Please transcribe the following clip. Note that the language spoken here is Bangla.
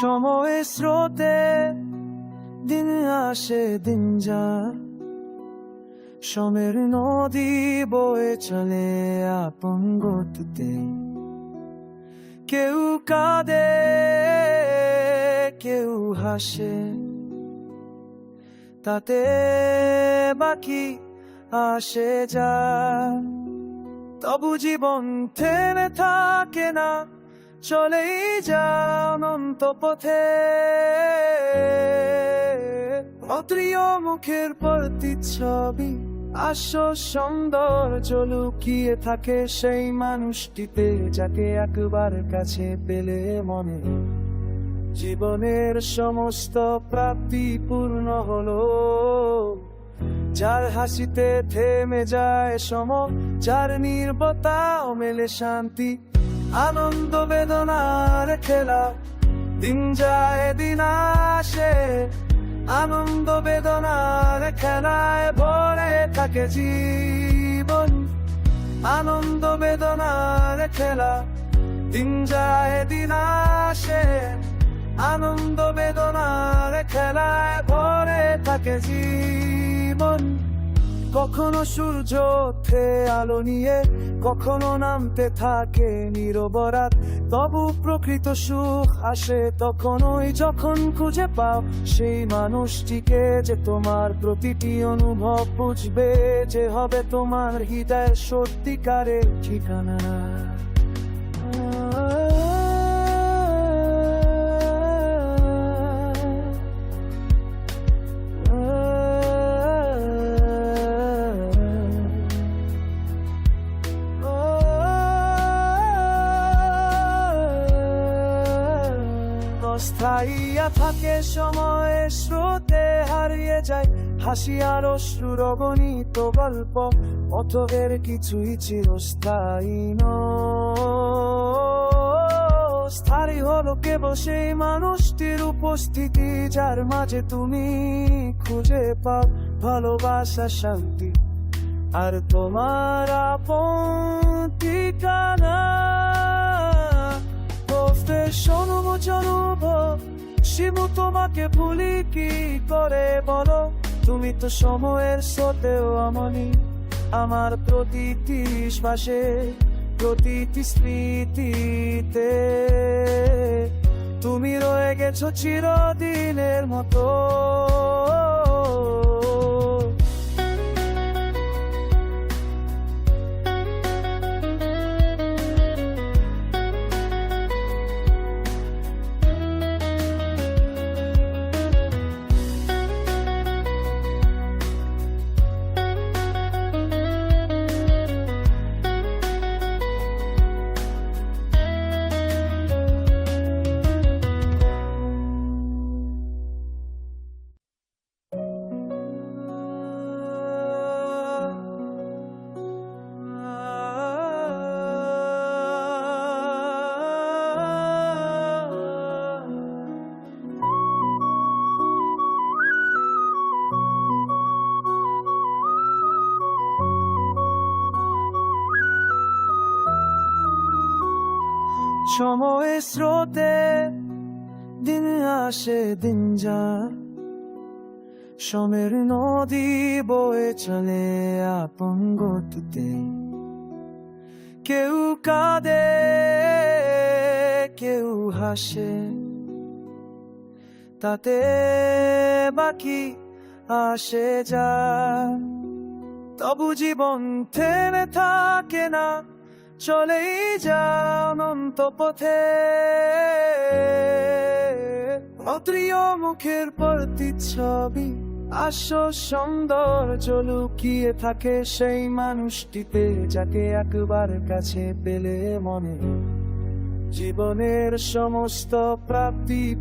সময় স্রোতে দিন আসে দিন যায়। সমের নদী বয়ে চলে আপন গতিতে। কেউ কাঁদে, কেউ হাসে। তাতে বাকি আসে যায়। তবু জীবন থেমে থাকে না। চলেই যায় অনন্ত পথে অত্রিয় মুখের প্রতিচ্ছবি, আসো সৌন্দর্য লুকিয়ে থাকে সেই মানুষটিতে, যাকে একবার কাছে পেলে মনে। জীবনের সমস্ত প্রাপ্তি পূর্ণ হলো। যার হাসিতে থেমে যায় সম যার নির্বতাও মেলে শান্তি আনন্দ বেদনার খেলা। দিন যায়, দিন আসে। আনন্দ বেদনার খেলায় ভরে থাকে জীবন। আনন্দ বেদনার খেলা। দিন যায়, দিন আসে। আনন্দ বেদনার খেলায় ভরে থাকে জীবন। কখনো সূর্য ওঠে আলো নিয়ে, কখনো নামতে থাকে নিরবরাত। তবু প্রকৃত সুখ আসে তখনই যখন খুঁজে পাও সেই মানুষটিকে যে তোমার প্রতিটি অনুভব বুঝবে, যে হবে তোমার হৃদয়ের সত্যিকারের ঠিকানা। স্থায়ীয়া থাকে, সময়ে স্রোতে হারিয়ে যায় হাসি আর অশ্রুর গল্প পথকের কিছুই চিরস্থায়ী। স্থায়ী হলো কেবল সেই মানুষটির উপস্থিতি, যার মাঝে তুমি খুঁজে পাও ভালোবাসা, শান্তি আর তোমার আপন ঠিকানা বলতে অনুমোচন শিবু তোমাকে ভুলি কি করে বলো? তুমি তো সময়ের স্রোতেও আমনি আমার প্রতিটি শ্বাসে, প্রতিটি স্মৃতিতে। তুমি রয়ে গেছো চিরদিনের মতো। সময় স্রোতে দিন আসে দিন যায় সমের নদী বয়ে চলে আপন গতিতে। কেউ কাঁদে, কেউ হাসে। তাতে বাকি আসে যায় তবু জীবন থেমে থাকে না। চলেই যায় অনন্ত পথে অত্রিয় মুখের প্রতিচ্ছবি, আসো সৌন্দর্য লুকিয়ে থাকে সেই মানুষটিতে, যাকে একবার কাছে পেলে মনে। জীবনের সমস্ত প্রাপ্তি